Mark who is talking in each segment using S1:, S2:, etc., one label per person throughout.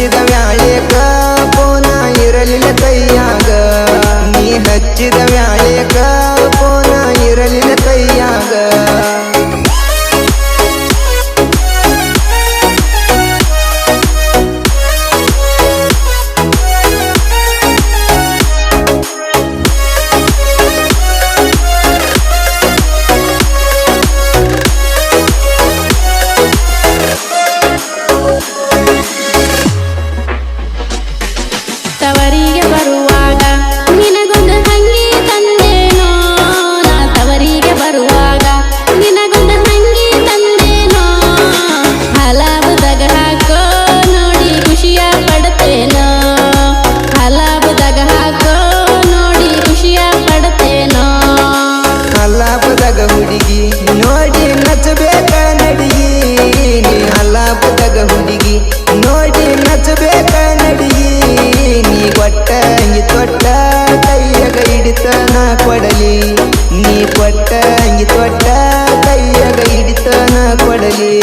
S1: ಹಚ್ಚಿದ ವ್ಯಾಳೇಕ ಫೋನ ಇರಲಿಲ್ಲ ಕೈಯಾಗ.
S2: ನೀ ಹಚ್ಚಿದ
S1: ವ್ಯಾಳೇಕ ಹುಡುಗಿ ನೋಡಿ ನಚ್ಚಬೇಕ ನಡಿಗಿ. ನೀ ಹಲ್ಲಾಪದಾಗ ಹುಡುಗಿ ನೋಡಿ ನಚ್ಚಬೇಕ ನಡಿಗಿ. ನೀ ಕೊಟ್ಟ ಅಂಗಿ ತೊಟ್ಟ ಕೈಯಾಗ ನಾ ಕೊಡಲಿ. ನೀ ಕೊಟ್ಟ ಅಂಗಿ ತೊಟ್ಟ ಕೈಯಾಗ
S2: ನಾ ಕೊಡಲಿ.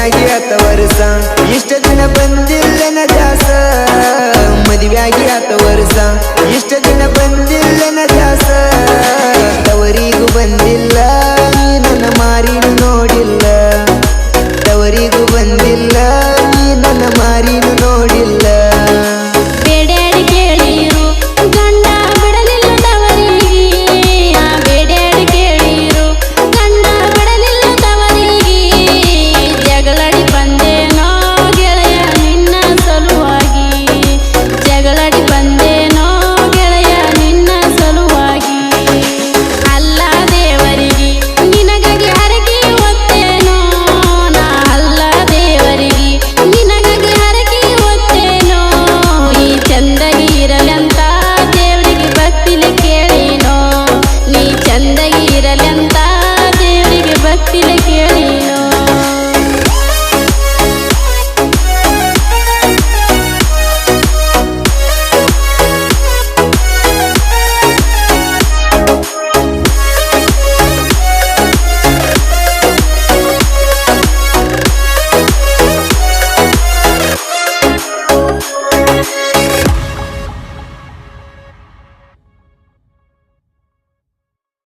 S1: ಮದುವೆಯಾಗಿ ಹತ್ತ ವರ್ಷ ಇಷ್ಟ ದಿನ ಬಂದಿಲ್ಲ ನ ದಾಸ ಮದುವೆಯಾಗಿ ಹತ್ತ ವರ್ಷ ಇಷ್ಟ ದಿನ ಬಂದಿಲ್ಲ ನ ದಾಸ ತವರಿಗೂ ಬಂದಿಲ್ಲ.